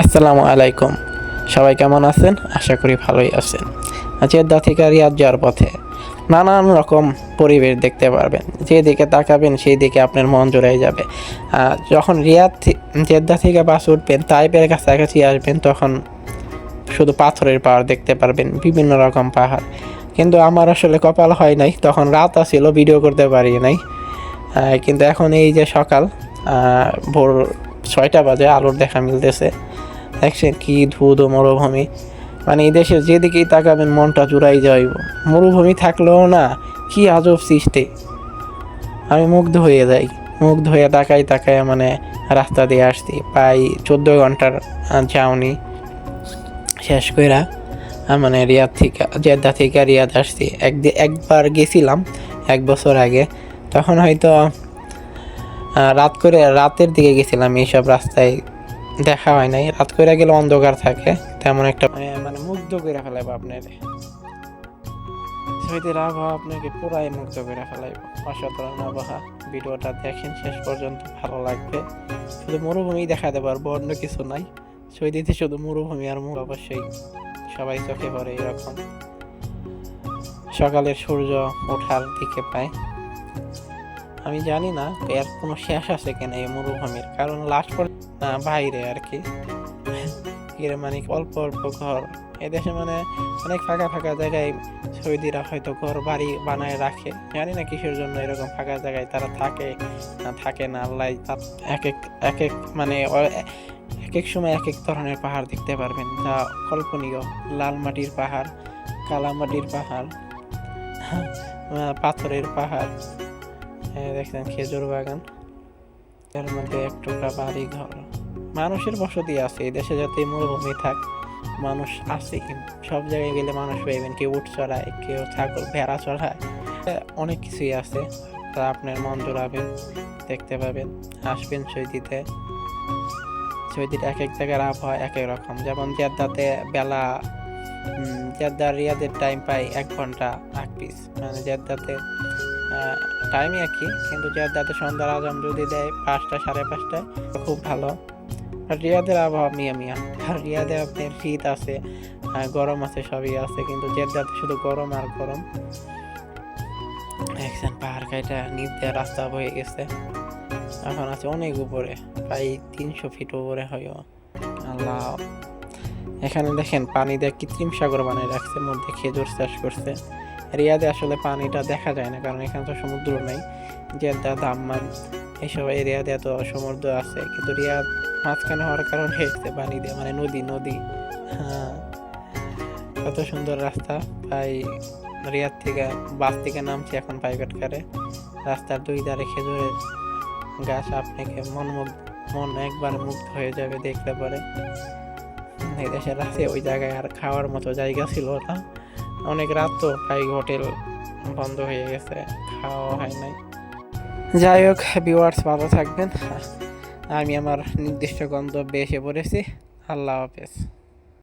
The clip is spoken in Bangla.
আসসালামু আলাইকুম। সবাই কেমন আছেন? আশা করি ভালোই আছেন। জেদ্দা থেকে রিয়াদ যাওয়ার পথে নানান রকম পরিবেশ দেখতে পারবেন। যেদিকে তাকাবেন সেই দিকে আপনার মন জুড়ে যাবে। যখন রিয়াদ জেদ্দা থেকে বাস উঠবেন তাইপের কাছাকাছি আসবেন, তখন শুধু পাথরের পাহাড় দেখতে পারবেন, বিভিন্ন রকম পাহাড়। কিন্তু আমার আসলে কপাল হয় নাই, তখন রাত আসছিল ভিডিও করতে পারি নাই। কিন্তু এখন এই যে সকাল ভোর ছয়টা বাজে, আলোর দেখা মিলতেছে। দেখছেন কি ধুধ মরুভূমি। মানে এই দেশে যেদিকেই তাকাবেন, মনটা জুড়াই যাইব। মরুভূমি থাকলেও না, কি আজব সৃষ্টি। আমি মুগ্ধ হয়ে যাই। মুগ্ধ হয়ে তাকাই তাকায় মানে রাস্তা দিয়ে আসছি। প্রায় চোদ্দ ঘণ্টার যাওনি শেষ কইরা মানে রিয়াদ থেকে, জেদ্দা থেকে রিয়াদ আসছি। একদিন একবার গেছিলাম, এক বছর আগে। তখন হয়তো রাত করে, রাতের দিকে গেছিলাম এইসব রাস্তায়। দেখা হয় নাই। রাত করে গেলে অন্ধকার থাকে, তেমন একটা মানে মানে মুগ্ধ করে ফেলাইব আপনার। সৈদের আবহাওয়া আপনাকে পুরাই মুগ্ধ করে ফেলাইব। অসাধারণ আবহাওয়া, ভিডিওটা দেখেন, শেষ পর্যন্ত ভালো লাগবে। শুধু মরুভূমি দেখা দেখাতে পারব অন্য কিছু নাই। সৈদিতে শুধু মরুভূমি আর মরু অবশ্যই সবাই চোখে পড়ে এরকম। সকালের সূর্য ওঠার দিকে পায় আমি জানি না এর কোনো শেষ আছে কিনা এই মরুভূমির, কারণ লাস্ট পর বাইরে আর কি। মানে অল্প অল্প ঘর। এদেশে মানে অনেক ফাঁকা ফাঁকা জায়গায় সৌদিরা হয়তো ঘর, বাড়ি বানায় রাখে। জানি না কিসের জন্য এরকম ফাঁকা জায়গায় তারা থাকে না থাকে না, আল্লাহ এক এক এক এক মানে এক এক সময় এক এক ধরনের পাহাড় দেখতে পারবেন, যা কল্পনীয়। লাল মাটির পাহাড়, কালা মাটির পাহাড় পাথরের পাহাড়। এই দেখছেন, খেজুর বাগান। এর মধ্যে এক টুকরা বাড়ি ঘর। মানুষের বসতি আছে, এই দেশে যাতে মরুভূমি থাক, মানুষ আছে সব জায়গায় গেলে মানুষ পাইবেন কেউ উঠ চড়ায়, কেউ ছাগল, ভেড়া চড়ায়। অনেক কিছুই আছে। তা আপনার মন জোড়াবেন, দেখতে পাবেন, আসবেন সৈদিতে। সৈদিতে এক এক জায়গার আবহাওয়া এক এক রকম। যেমন জেদ্দাতে বেলা জেদ্দার রিয়াদের টাইম পাই এক ঘণ্টা আগ পিস মানে জেদ্দাতে টাইমই একই, কিন্তু জেদ্দাতে সন্ধ্যার আজান যদি দেয় পাঁচটা, সাড়ে পাঁচটায় খুব ভালো। আর রিয়াদের আবহাওয়া মিয়া মিয়া। আর রিয়াদে আপনার শীত আছে গরম আছে, সবই আছে, কিন্তু জেদ্দাতে শুধু গরম আর গরম। দেখছেন পাহাড় কাইটা নিচ দিয়ে রাস্তা বয়ে গেছে। এখন আছে অনেক উপরে, প্রায় তিনশো ফিট উপরে হয় আল্লাহ। এখানে দেখেন পানি দিয়ে কৃত্রিম সাগর বানিয়ে রাখছে, মধ্যে খেজুর চাষ করছে। রিয়াদে আসলে পানিটা দেখা যায় না, কারণ এখানে তো সমুদ্র নাই, জেদ্দা দাম্মাম এইসব এরিয়াতে এত সমুদ্র আছে। কিন্তু রিয়াদ মাঝখানে হওয়ার কারণে হয়েছে পানি দিয়ে মানে নদী নদী। হ্যাঁ কত সুন্দর রাস্তা। প্রায় রিয়াদ থেকে বাস থেকে নামছি এখন প্রাইভেট কারে রাস্তার দুই ধারে খেজুরের গাছ আপনাকে মন মন একবার মুগ্ধ হয়ে যাবে দেখতে পারে। এই দেশের রাতে ওই জায়গায় আর খাওয়ার মতো জায়গা ছিল না। অনেক রাত তো তাই হোটেল বন্ধ হয়ে গেছে খাওয়া হয় নাই। যাই হোক ভিউয়ার্স ভালো থাকবেন। আমি আমার নির্দিষ্ট গন্তব্যে এসে পড়েছি। আল্লাহ হাফেজ।